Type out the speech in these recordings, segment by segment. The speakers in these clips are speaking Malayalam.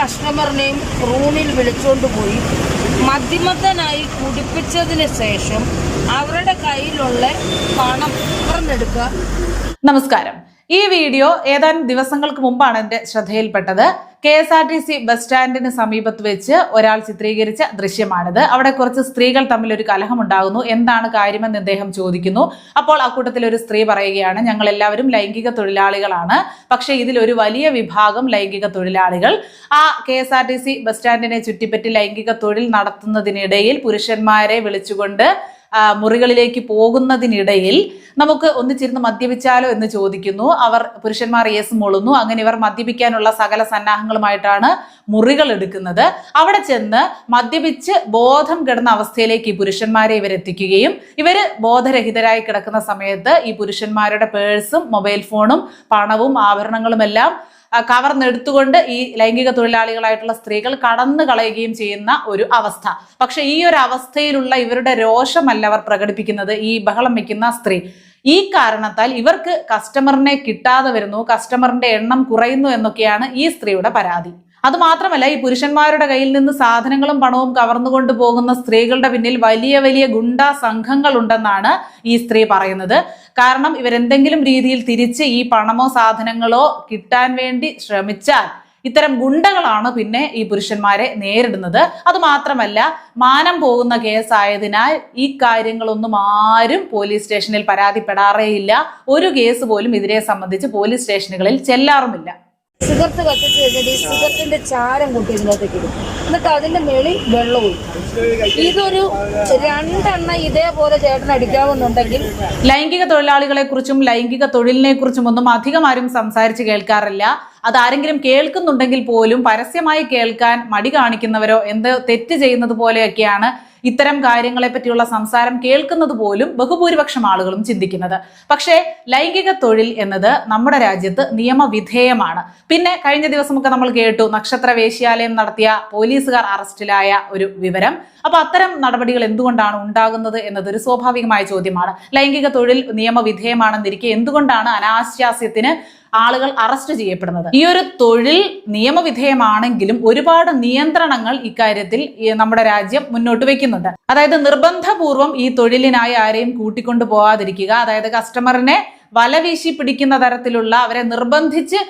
കസ്റ്റമറിനെയും റൂമിൽ വിളിച്ചുകൊണ്ട് പോയി. മദ്യമത്തനായി കുടിപ്പിച്ചതിന് ശേഷം അവരുടെ കയ്യിലുള്ള പണം പറഞ്ഞെടുക്കുക നമസ്കാരം. ഈ വീഡിയോ ഏതാനും ദിവസങ്ങൾക്ക് മുമ്പാണ് എന്റെ ശ്രദ്ധയിൽപ്പെട്ടത്. K S R T C bus സ്റ്റാൻഡിന് സമീപത്ത് വെച്ച് ഒരാൾ ചിത്രീകരിച്ച ദൃശ്യമാണിത്. അവിടെ കുറച്ച് സ്ത്രീകൾ തമ്മിൽ ഒരു കലഹമുണ്ടാകുന്നു. എന്താണ് കാര്യമെന്ന് അദ്ദേഹം ചോദിക്കുന്നു. അപ്പോൾ അക്കൂട്ടത്തിൽ ഒരു സ്ത്രീ പറയുകയാണ് ഞങ്ങൾ എല്ലാവരും ലൈംഗിക തൊഴിലാളികളാണ്. പക്ഷേ ഇതിൽ ഒരു വലിയ വിഭാഗം ലൈംഗിക തൊഴിലാളികൾ. ആ K S R T C bus സ്റ്റാൻഡിനെ ചുറ്റിപ്പറ്റി ലൈംഗിക തൊഴിൽ നടത്തുന്നതിനിടയിൽ പുരുഷന്മാരെ വിളിച്ചുകൊണ്ട് മുറികളിലേക്ക് പോകുന്നതിനിടയിൽ നമുക്ക് ഒന്നിച്ചിരുന്ന് മദ്യപിച്ചാലോ എന്ന് ചോദിക്കുന്നു. അവർ പുരുഷന്മാർ യേസ് മുളുന്നു അങ്ങനെ ഇവർ മദ്യപിക്കാനുള്ള സകല സന്നാഹങ്ങളുമായിട്ടാണ് മുറികൾ എടുക്കുന്നത്. അവിടെ ചെന്ന് മദ്യപിച്ച് ബോധം കിടന്ന അവസ്ഥയിലേക്ക് ഈ പുരുഷന്മാരെ ഇവരെത്തിക്കുകയും ഇവർ ബോധരഹിതരായി കിടക്കുന്ന സമയത്ത് ഈ പുരുഷന്മാരുടെ പേഴ്സും മൊബൈൽ ഫോണും പണവും ആഭരണങ്ങളും എല്ലാം കവർന്നെടുത്തുകൊണ്ട് ഈ ലൈംഗിക തൊഴിലാളികളായിട്ടുള്ള സ്ത്രീകൾ കടന്നു കളയുകയും ചെയ്യുന്ന ഒരു അവസ്ഥ. പക്ഷെ ഈ ഒരു അവസ്ഥയിലുള്ള ഇവരുടെ രോഷമല്ല അവർ പ്രകടിപ്പിക്കുന്നത് ഈ ബഹളം വയ്ക്കുന്ന സ്ത്രീ. ഈ കാരണത്താൽ ഇവർക്ക് കസ്റ്റമറിനെ കിട്ടാതെ വരുന്നു കസ്റ്റമറിന്റെ എണ്ണം കുറയുന്നു എന്നൊക്കെയാണ് ഈ സ്ത്രീയുടെ പരാതി. അത് മാത്രമല്ല ഈ പുരുഷന്മാരുടെ കയ്യിൽ നിന്ന് സാധനങ്ങളും പണവും കവർന്നുകൊണ്ട് പോകുന്ന സ്ത്രീകളുടെ പിന്നിൽ വലിയ വലിയ ഗുണ്ടാ സംഘങ്ങൾ ഉണ്ടെന്നാണ് ഈ സ്ത്രീ പറയുന്നത്. കാരണം ഇവരെന്തെങ്കിലും രീതിയിൽ തിരിച്ച് ഈ പണമോ സാധനങ്ങളോ കിട്ടാൻ വേണ്ടി ശ്രമിച്ചാൽ ഇത്തരം ഗുണ്ടകളാണ് പിന്നെ ഈ പുരുഷന്മാരെ നേരിടുന്നത്. അതുമാത്രമല്ല മാനം പോകുന്ന കേസായതിനാൽ ഈ കാര്യങ്ങളൊന്നും ആരും പോലീസ് സ്റ്റേഷനിൽ പരാതിപ്പെടാറേയില്ല. ഒരു കേസ് പോലും ഇതിനെ സംബന്ധിച്ച് പോലീസ് സ്റ്റേഷനുകളിൽ ചെല്ലാറുമില്ല. സിഗരറ്റ് കത്തിച്ച് കഴിഞ്ഞിട്ട് ഈ സിഗരറ്റിന്റെ ചാരം കൂട്ടി ഇതിനകത്തേക്ക് ഇടും. എന്നിട്ട് അതിന്റെ മേളിൽ വെള്ളം ഒഴിക്കും. ഇതൊരു രണ്ടെണ്ണ ഇതേപോലെ ചേട്ടൻ അടിക്കാവുന്നുണ്ടെങ്കിൽ ലൈംഗിക തൊഴിലാളികളെ കുറിച്ചും ലൈംഗിക തൊഴിലിനെ കുറിച്ചും ഒന്നും അധികം ആരും സംസാരിച്ച് കേൾക്കാറില്ല. അത് ആരെങ്കിലും കേൾക്കുന്നുണ്ടെങ്കിൽ പോലും പരസ്യമായി കേൾക്കാൻ മടി കാണിക്കുന്നവരോ എന്ത് തെറ്റ് ചെയ്യുന്നത് പോലെയൊക്കെയാണ് ഇത്തരം കാര്യങ്ങളെ പറ്റിയുള്ള സംസാരം കേൾക്കുന്നത് പോലും ബഹുഭൂരിപക്ഷം ആളുകളും ചിന്തിക്കുന്നത്. പക്ഷേ ലൈംഗിക തൊഴിൽ എന്നത് നമ്മുടെ രാജ്യത്ത് നിയമവിധേയമാണ്. പിന്നെ കഴിഞ്ഞ ദിവസമൊക്കെ നമ്മൾ കേട്ടു നക്ഷത്ര വേശ്യാലയം നടത്തിയ പോലീസുകാർ അറസ്റ്റിലായ ഒരു വിവരം. അപ്പൊ അത്തരം നടപടികൾ എന്തുകൊണ്ടാണ് ഉണ്ടാകുന്നത് എന്നതൊരു സ്വാഭാവികമായ ചോദ്യമാണ്. ലൈംഗിക തൊഴിൽ നിയമവിധേയമാണെന്നിരിക്കെ എന്തുകൊണ്ടാണ് അനാശാസ്യത്തിന് ആളുകൾ അറസ്റ്റ് ചെയ്യപ്പെടുന്നത്. ഈ ഒരു തൊഴിൽ നിയമവിധേയമാണെങ്കിലും ഒരുപാട് നിയന്ത്രണങ്ങൾ ഇക്കാര്യത്തിൽ നമ്മുടെ രാജ്യം മുന്നോട്ട് വെക്കുന്നുണ്ട്. അതായത് നിർബന്ധപൂർവം ഈ തൊഴിലിനായി ആരെയും കൂട്ടിക്കൊണ്ടു പോകാതിരിക്കുക അതായത് കസ്റ്റമറിനെ വലവീശി പിടിക്കുന്ന തരത്തിലുള്ള അവരെ നിർബന്ധിച്ച്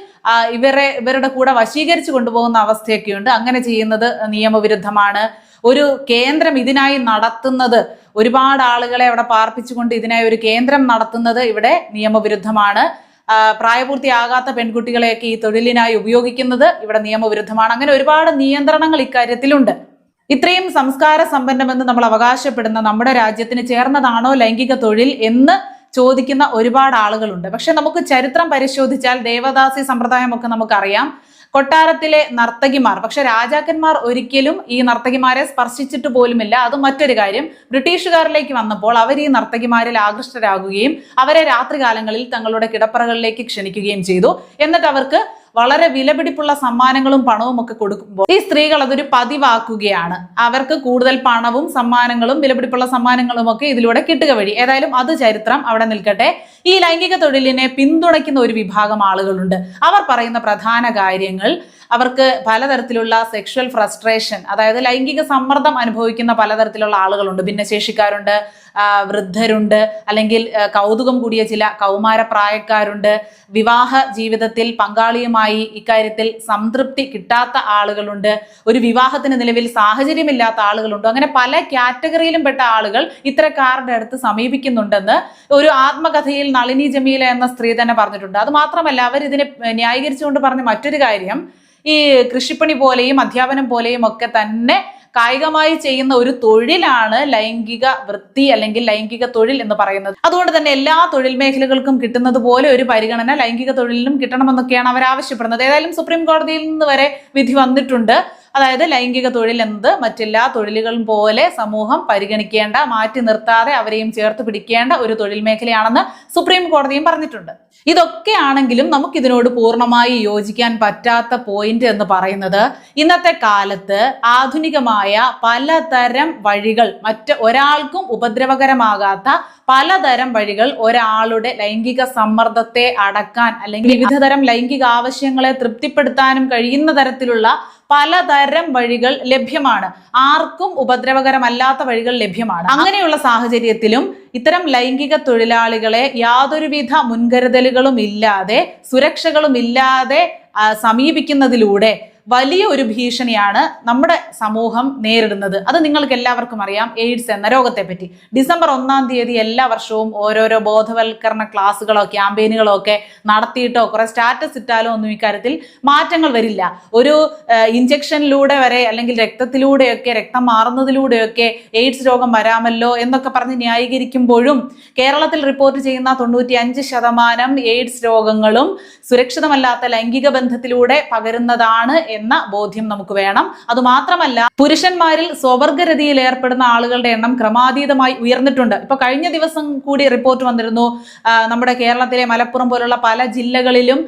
ഇവരെ ഇവരുടെ കൂടെ വശീകരിച്ചു കൊണ്ടുപോകുന്ന അവസ്ഥയൊക്കെയുണ്ട്. അങ്ങനെ ചെയ്യുന്നത് നിയമവിരുദ്ധമാണ്. ഒരു കേന്ദ്രം ഇതിനായി നടത്തുന്നത് ഒരുപാട് ആളുകളെ അവിടെ പാർപ്പിച്ചുകൊണ്ട് ഇതിനായി ഒരു കേന്ദ്രം നടത്തുന്നത് ഇവിടെ നിയമവിരുദ്ധമാണ്. പ്രായപൂർത്തിയാകാത്ത പെൺകുട്ടികളെയൊക്കെ ഈ തൊഴിലിനായി ഉപയോഗിക്കുന്നത് ഇവിടെ നിയമവിരുദ്ധമാണ്. അങ്ങനെ ഒരുപാട് നിയന്ത്രണങ്ങൾ ഇക്കാര്യത്തിലുണ്ട്. ഇത്രയും സംസ്കാര സമ്പന്നമെന്ന് നമ്മൾ അവകാശപ്പെടുന്ന നമ്മുടെ രാജ്യത്തിന് ചേർന്നതാണോ ലൈംഗിക തൊഴിൽ എന്ന് ചോദിക്കുന്ന ഒരുപാട് ആളുകളുണ്ട്. പക്ഷെ നമുക്ക് ചരിത്രം പരിശോധിച്ചാൽ ദേവദാസി സമ്പ്രദായമൊക്കെ നമുക്കറിയാം. കൊട്ടാരത്തിലെ നർത്തകിമാർ. പക്ഷെ രാജാക്കന്മാർ ഒരിക്കലും ഈ നർത്തകിമാരെ സ്പർശിച്ചിട്ട് പോലുമില്ല. അത് മറ്റൊരു കാര്യം. ബ്രിട്ടീഷുകാരിലേക്ക് വന്നപ്പോൾ അവർ ഈ നർത്തകിമാരിൽ ആകൃഷ്ടരാകുകയും അവരെ രാത്രികാലങ്ങളിൽ തങ്ങളുടെ കിടപ്പറകളിലേക്ക് ക്ഷണിക്കുകയും ചെയ്തു. എന്നിട്ട് അവർക്ക് വളരെ വിലപിടിപ്പുള്ള സമ്മാനങ്ങളും പണവും ഒക്കെ കൊടുക്കുമ്പോൾ ഈ സ്ത്രീകൾ അതൊരു പതിവാക്കുകയാണ്. അവർക്ക് കൂടുതൽ പണവും സമ്മാനങ്ങളും വിലപിടിപ്പുള്ള സമ്മാനങ്ങളും ഒക്കെ ഇതിലൂടെ കിട്ടുക വഴി. ഏതായാലും അത് ചരിത്രം അവിടെ നിൽക്കട്ടെ. ഈ ലൈംഗിക തൊഴിലിനെ പിന്തുണയ്ക്കുന്ന ഒരു വിഭാഗം ആളുകളുണ്ട്. അവർ പറയുന്ന പ്രധാന കാര്യങ്ങൾ അവർക്ക് പലതരത്തിലുള്ള സെക്ഷൽ ഫ്രസ്ട്രേഷൻ അതായത് ലൈംഗിക സമ്മർദ്ദം അനുഭവിക്കുന്ന പലതരത്തിലുള്ള ആളുകളുണ്ട്. ഭിന്നശേഷിക്കാരുണ്ട് വൃദ്ധരുണ്ട് അല്ലെങ്കിൽ കൗതുകം കൂടിയ ചില കൗമാര പ്രായക്കാരുണ്ട് വിവാഹ ജീവിതത്തിൽ പങ്കാളിയുമായി ഇക്കാര്യത്തിൽ സംതൃപ്തി കിട്ടാത്ത ആളുകളുണ്ട്. ഒരു വിവാഹത്തിന് നിലവിൽ സാഹചര്യമില്ലാത്ത ആളുകളുണ്ട്. അങ്ങനെ പല കാറ്റഗറിയിലും പെട്ട ആളുകൾ ഇത്തരക്കാരുടെ അടുത്ത് സമീപിക്കുന്നുണ്ടെന്ന് ഒരു ആത്മകഥയിൽ നളിനി ജമീല എന്ന സ്ത്രീ തന്നെ പറഞ്ഞിട്ടുണ്ട്. അത് മാത്രമല്ല അവർ ഇതിനെ ന്യായീകരിച്ചുകൊണ്ട് പറഞ്ഞ മറ്റൊരു കാര്യം ഈ കൃഷിപ്പണി പോലെയും അധ്യാപനം പോലെയും ഒക്കെ തന്നെ കായികമായി ചെയ്യുന്ന ഒരു തൊഴിലാണ് ലൈംഗിക വൃത്തി അല്ലെങ്കിൽ ലൈംഗിക തൊഴിൽ എന്ന് പറയുന്നത്. അതുകൊണ്ട് തന്നെ എല്ലാ തൊഴിൽ മേഖലകൾക്കും കിട്ടുന്നത് പോലെ ഒരു പരിഗണന ലൈംഗിക തൊഴിലിനും കിട്ടണമെന്നൊക്കെയാണ് അവർ ആവശ്യപ്പെടുന്നത്. ഏതായാലും സുപ്രീം കോടതിയിൽ നിന്ന് വരെ വിധി വന്നിട്ടുണ്ട്. അതായത് ലൈംഗിക തൊഴിൽ എന്നത് മറ്റെല്ലാ തൊഴിലുകളും പോലെ സമൂഹം പരിഗണിക്കേണ്ട മാറ്റി നിർത്താതെ അവരെയും ചേർത്ത് പിടിക്കേണ്ട ഒരു തൊഴിൽ മേഖലയാണെന്ന് സുപ്രീം കോടതിയും പറഞ്ഞിട്ടുണ്ട്. ഇതൊക്കെ ആണെങ്കിലും നമുക്കിതിനോട് പൂർണമായി യോജിക്കാൻ പറ്റാത്ത പോയിന്റ് എന്ന് പറയുന്നത് ഇന്നത്തെ കാലത്ത് ആധുനികമായ പലതരം വഴികൾ മറ്റ് ഒരാൾക്കും ഉപദ്രവകരമാകാത്ത പലതരം വഴികൾ ഒരാളുടെ ലൈംഗിക സമ്മർദ്ദത്തെ അടക്കാൻ അല്ലെങ്കിൽ വിവിധതരം ലൈംഗിക ആവശ്യങ്ങളെ തൃപ്തിപ്പെടുത്താനും കഴിയുന്ന തരത്തിലുള്ള പലതരം വഴികൾ ലഭ്യമാണ്. ആർക്കും ഉപദ്രവകരമല്ലാത്ത വഴികൾ ലഭ്യമാണ്. അങ്ങനെയുള്ള സാഹചര്യത്തിലും ഇത്തരം ലൈംഗിക തൊഴിലാളികളെ യാതൊരുവിധ മുൻകരുതലുകളും ഇല്ലാതെ സുരക്ഷകളും ഇല്ലാതെ സമീപിക്കുന്നതിലൂടെ വലിയ ഒരു ഭീഷണിയാണ് നമ്മുടെ സമൂഹം നേരിടുന്നത്. അത് നിങ്ങൾക്ക് എല്ലാവർക്കും അറിയാം. എയ്ഡ്സ് എന്ന രോഗത്തെ പറ്റി ഡിസംബർ ഒന്നാം തീയതി എല്ലാ വർഷവും ഓരോരോ ബോധവൽക്കരണ ക്ലാസ്സുകളോ ക്യാമ്പയിനുകളോ ഒക്കെ നടത്തിയിട്ടോ കുറെ സ്റ്റാറ്റസ് ഇട്ടാലോ ഒന്നും ഇക്കാര്യത്തിൽ മാറ്റങ്ങൾ വരില്ല. ഒരു ഇഞ്ചക്ഷനിലൂടെ വരെ അല്ലെങ്കിൽ രക്തത്തിലൂടെയൊക്കെ രക്തം മാറുന്നതിലൂടെയൊക്കെ എയ്ഡ്സ് രോഗം വരാമല്ലോ എന്നൊക്കെ പറഞ്ഞ് ന്യായീകരിക്കുമ്പോഴും കേരളത്തിൽ റിപ്പോർട്ട് ചെയ്യുന്ന തൊണ്ണൂറ്റി അഞ്ച് ശതമാനം എയ്ഡ്സ് രോഗങ്ങളും സുരക്ഷിതമല്ലാത്ത ലൈംഗിക ബന്ധത്തിലൂടെ പകരുന്നതാണ് എന്ന ബോധ്യം നമുക്ക് വേണം. അതുമാത്രമല്ല പുരുഷന്മാരിൽ സ്വവർഗരതിയിൽ ഏർപ്പെടുന്ന ആളുകളുടെ എണ്ണം ക്രമാതീതമായി ഉയർന്നിട്ടുണ്ട്. ഇപ്പൊ കഴിഞ്ഞ ദിവസം കൂടി റിപ്പോർട്ട് വന്നിരുന്നു നമ്മുടെ കേരളത്തിലെ മലപ്പുറം പോലുള്ള പല ജില്ലകളിലും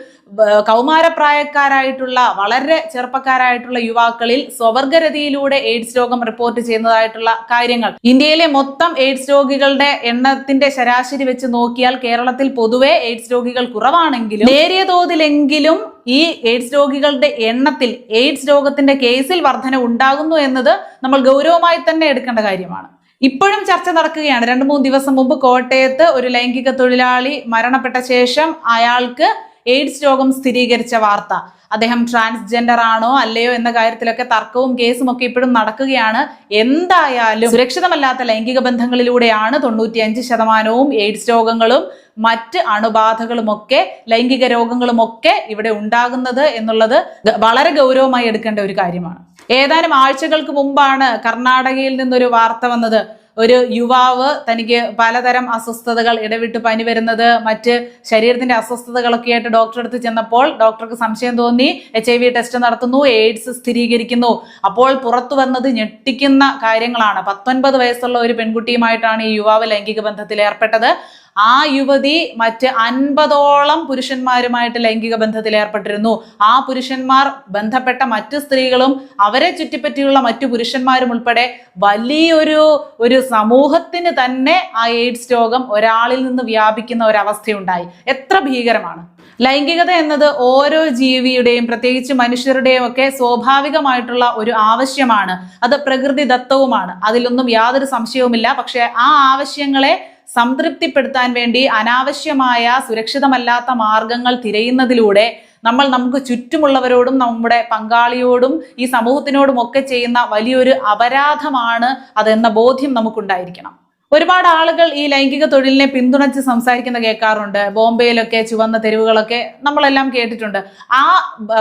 കൗമാരപ്രായക്കാരായിട്ടുള്ള വളരെ ചെറുപ്പക്കാരായിട്ടുള്ള യുവാക്കളിൽ സ്വവർഗരതിയിലൂടെ എയ്ഡ്സ് രോഗം റിപ്പോർട്ട് ചെയ്യുന്നതായിട്ടുള്ള കാര്യങ്ങൾ. ഇന്ത്യയിലെ മൊത്തം എയ്ഡ്സ് രോഗികളുടെ എണ്ണത്തിന്റെ ശരാശരി വെച്ച് നോക്കിയാൽ കേരളത്തിൽ പൊതുവെ എയ്ഡ്സ് രോഗികൾ കുറവാണെങ്കിലും നേരിയ തോതിലെങ്കിലും ഈ എയ്ഡ്സ് രോഗികളുടെ എണ്ണത്തിൽ എയ്ഡ്സ് രോഗത്തിന്റെ കേസിൽ വർധന ഉണ്ടാകുന്നു എന്നത് നമ്മൾ ഗൗരവമായി തന്നെ എടുക്കേണ്ട കാര്യമാണ്. ഇപ്പോഴും ചർച്ച നടക്കുകയാണ്. രണ്ടു മൂന്ന് ദിവസം മുമ്പ് കോട്ടയത്ത് ഒരു ലൈംഗിക തൊഴിലാളി മരണപ്പെട്ട ശേഷം അയാൾക്ക് എയ്ഡ്സ് രോഗം സ്ഥിരീകരിച്ച വാർത്ത. അദ്ദേഹം ട്രാൻസ്ജെൻഡർ ആണോ അല്ലയോ എന്ന കാര്യത്തിലൊക്കെ തർക്കവും കേസും ഒക്കെ ഇപ്പോഴും നടക്കുകയാണ്. എന്തായാലും സുരക്ഷിതമല്ലാത്ത ലൈംഗിക ബന്ധങ്ങളിലൂടെയാണ് തൊണ്ണൂറ്റിയഞ്ച് ശതമാനവും എയ്ഡ്സ് രോഗങ്ങളും മറ്റ് അണുബാധകളുമൊക്കെ ലൈംഗിക രോഗങ്ങളുമൊക്കെ ഇവിടെ ഉണ്ടാകുന്നത് എന്നുള്ളത് വളരെ ഗൗരവമായി എടുക്കേണ്ട ഒരു കാര്യമാണ്. ഏതാനും ആഴ്ചകൾക്ക് മുമ്പാണ് കർണാടകയിൽ നിന്നൊരു വാർത്ത വന്നത്. ഒരു യുവാവ് തനിക്ക് പലതരം അസ്വസ്ഥതകൾ ഇടവിട്ട് പനി വരുന്നത് മറ്റ് ശരീരത്തിന്റെ അസ്വസ്ഥതകളൊക്കെ ആയിട്ട് ഡോക്ടറെ അടുത്ത് ചെന്നപ്പോൾ ഡോക്ടർക്ക് സംശയം തോന്നി. എച്ച് ഐ വി ടെസ്റ്റ് നടത്തുന്നു എയ്ഡ്സ് സ്ഥിരീകരിക്കുന്നു. അപ്പോൾ പുറത്തു വന്നത് ഞെട്ടിക്കുന്ന കാര്യങ്ങളാണ്. പത്തൊൻപത് വയസ്സുള്ള ഒരു പെൺകുട്ടിയുമായിട്ടാണ് ഈ യുവാവ് ലൈംഗിക ബന്ധത്തിൽ ഏർപ്പെട്ടത്. ആ യുവതി മറ്റ് അൻപതോളം പുരുഷന്മാരുമായിട്ട് ലൈംഗിക ബന്ധത്തിൽ ഏർപ്പെട്ടിരുന്നു. ആ പുരുഷന്മാർ ബന്ധപ്പെട്ട മറ്റു സ്ത്രീകളും അവരെ ചുറ്റിപ്പറ്റിയുള്ള മറ്റു പുരുഷന്മാരും ഉൾപ്പെടെ വലിയൊരു ഒരു സമൂഹത്തിന് തന്നെ ആ എയ്ഡ്സ് രോഗം ഒരാളിൽ നിന്ന് വ്യാപിക്കുന്ന ഒരവസ്ഥയുണ്ടായി. എത്ര ഭീകരമാണ്. ലൈംഗികത എന്നത് ഓരോ ജീവിയുടെയും പ്രത്യേകിച്ച് മനുഷ്യരുടെയും ഒക്കെ സ്വാഭാവികമായിട്ടുള്ള ഒരു ആവശ്യമാണ്. അത് പ്രകൃതിദത്തവുമാണ്. അതിലൊന്നും യാതൊരു സംശയവുമില്ല. പക്ഷേ ആ ആവശ്യങ്ങളെ സംതൃപ്തിപ്പെടുത്താൻ വേണ്ടി അനാവശ്യമായ സുരക്ഷിതമല്ലാത്ത മാർഗങ്ങൾ തിരയുന്നതിലൂടെ നമ്മൾ നമുക്ക് ചുറ്റുമുള്ളവരോടും നമ്മുടെ പങ്കാളിയോടും ഈ സമൂഹത്തിനോടും ഒക്കെ ചെയ്യുന്ന വലിയൊരു അപരാധമാണ് അതെന്ന ബോധ്യം നമുക്കുണ്ടായിരിക്കണം. ഒരുപാട് ആളുകൾ ഈ ലൈംഗിക തൊഴിലിനെ പിന്തുണച്ച് സംസാരിക്കുന്ന കേൾക്കാറുണ്ട്. ബോംബെയിലൊക്കെ ചുവന്ന തെരുവുകളൊക്കെ നമ്മളെല്ലാം കേട്ടിട്ടുണ്ട്. ആ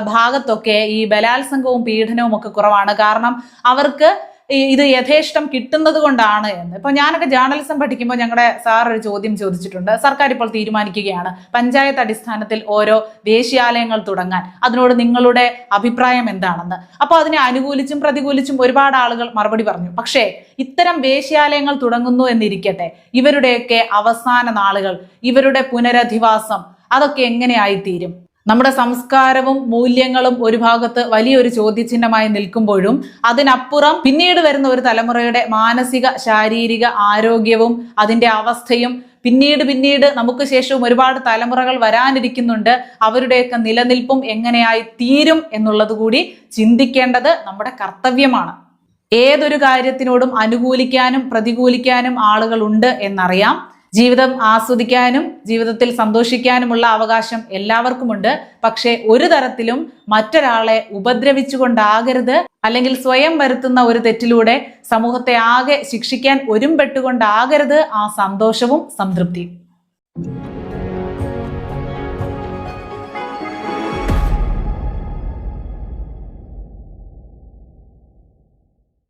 ഭാഗത്തൊക്കെ ഈ ബലാത്സംഗവും പീഡനവും ഒക്കെ കുറവാണ്. കാരണം അവർക്ക് ഇത് യഥേഷ്ടം കിട്ടുന്നത് കൊണ്ടാണ് എന്ന്. ഇപ്പൊ ഞാനൊക്കെ ജേർണലിസം പഠിക്കുമ്പോൾ ഞങ്ങളുടെ സാർ ഒരു ചോദ്യം ചോദിച്ചിട്ടുണ്ട്. സർക്കാർ ഇപ്പോൾ തീരുമാനിക്കുകയാണ് പഞ്ചായത്ത് അടിസ്ഥാനത്തിൽ ഓരോ ദേശീയാലയങ്ങൾ തുടങ്ങാൻ. അതിനോട് നിങ്ങളുടെ അഭിപ്രായം എന്താണെന്ന്. അപ്പോൾ അതിനെ അനുകൂലിച്ചും പ്രതികൂലിച്ചും ഒരുപാട് ആളുകൾ മറുപടി പറഞ്ഞു. പക്ഷേ ഇത്തരം വേശ്യാലയങ്ങൾ തുടങ്ങുന്നു എന്നിരിക്കട്ടെ ഇവരുടെയൊക്കെ അവസാന നാളുകൾ ഇവരുടെ പുനരധിവാസം അതൊക്കെ എങ്ങനെയായിത്തീരും? നമ്മുടെ സംസ്കാരവും മൂല്യങ്ങളും ഒരു ഭാഗത്ത് വലിയൊരു ചോദ്യചിഹ്നമായി നിൽക്കുമ്പോഴും അതിനപ്പുറം പിന്നീട് വരുന്ന ഒരു തലമുറയുടെ മാനസിക ശാരീരിക ആരോഗ്യവും അതിന്റെ അവസ്ഥയും പിന്നീട് പിന്നീട് നമുക്ക് ശേഷവും ഒരുപാട് തലമുറകൾ വരാനിരിക്കുന്നുണ്ട്. അവരുടെയൊക്കെ നിലനിൽപ്പും എങ്ങനെയായി തീരും എന്നുള്ളത് കൂടി ചിന്തിക്കേണ്ടത് നമ്മുടെ കർത്തവ്യമാണ്. ഏതൊരു കാര്യത്തിനോടും അനുകൂലിക്കാനും പ്രതികൂലിക്കാനും ആളുകളുണ്ട് എന്നറിയാം. ജീവിതം ആസ്വദിക്കാനും ജീവിതത്തിൽ സന്തോഷിക്കാനുമുള്ള അവകാശം എല്ലാവർക്കുമുണ്ട്. പക്ഷേ ഒരു തരത്തിലും മറ്റൊരാളെ ഉപദ്രവിച്ചുകൊണ്ടാകരുത്. അല്ലെങ്കിൽ സ്വയം വരുത്തുന്ന ഒരു തെറ്റിലൂടെ സമൂഹത്തെ ആകെ ശിക്ഷിക്കാൻ ഒരുമ്പെട്ടുകൊണ്ടാകരുത്. ആ സന്തോഷവും സംതൃപ്തിയും.